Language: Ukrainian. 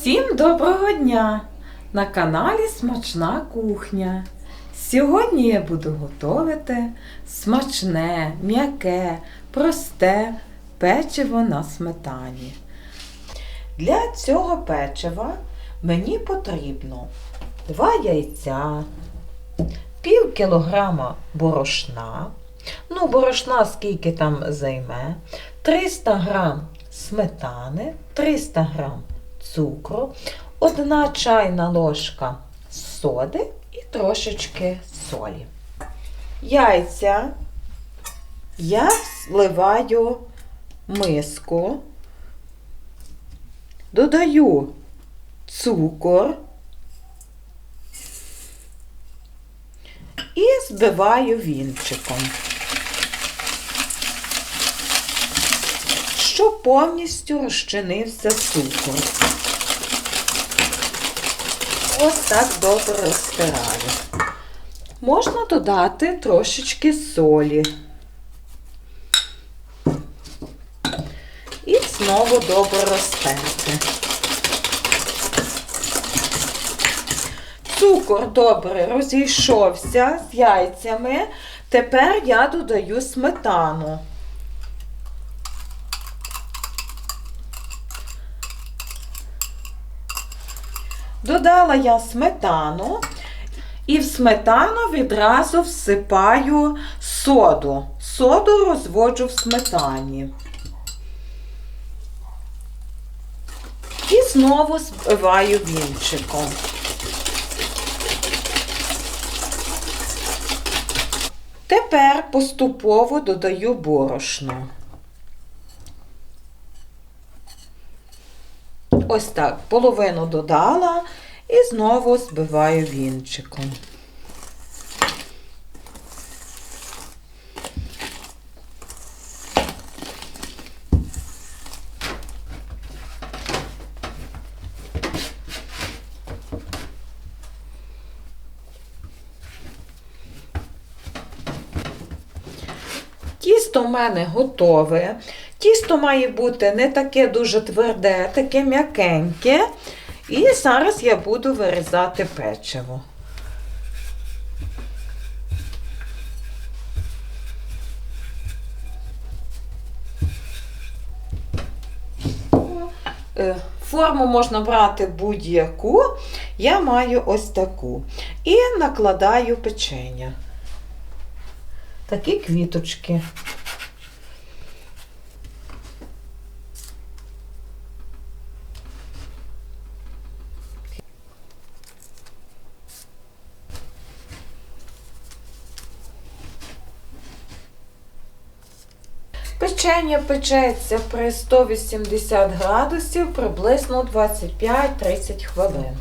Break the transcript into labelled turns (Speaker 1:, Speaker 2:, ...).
Speaker 1: Всім доброго дня! На каналі Смачна кухня. Сьогодні я буду готувати смачне, м'яке, просте печиво на сметані. Для цього печива мені потрібно 2 яйця, пів кілограма борошна. Ну, борошна скільки там займе, 300 грам сметани, 300 грам цукру, одна чайна ложка соди і трошечки солі. Яйця я зливаю миску, додаю цукор і збиваю вінчиком. Щоб повністю розчинився цукор. Ось так добре розтираю. Можна додати трошечки солі. І знову добре розтерти. Цукор добре розійшовся з яйцями. Тепер я додаю сметану. Додала я сметану і в сметану відразу всипаю соду. Соду розводжу в сметані. І знову збиваю вінчиком. Тепер поступово додаю борошно. Ось так, половину додала і знову збиваю вінчиком. Тісто в мене готове. Тісто має бути не таке дуже тверде, таке м'якеньке. І зараз я буду вирізати печиво. Е, Форму можна брати будь-яку. Я маю ось таку. І накладаю печення. Такі квіточки. Печення печеться при 180 градусів приблизно 25-30 хвилин.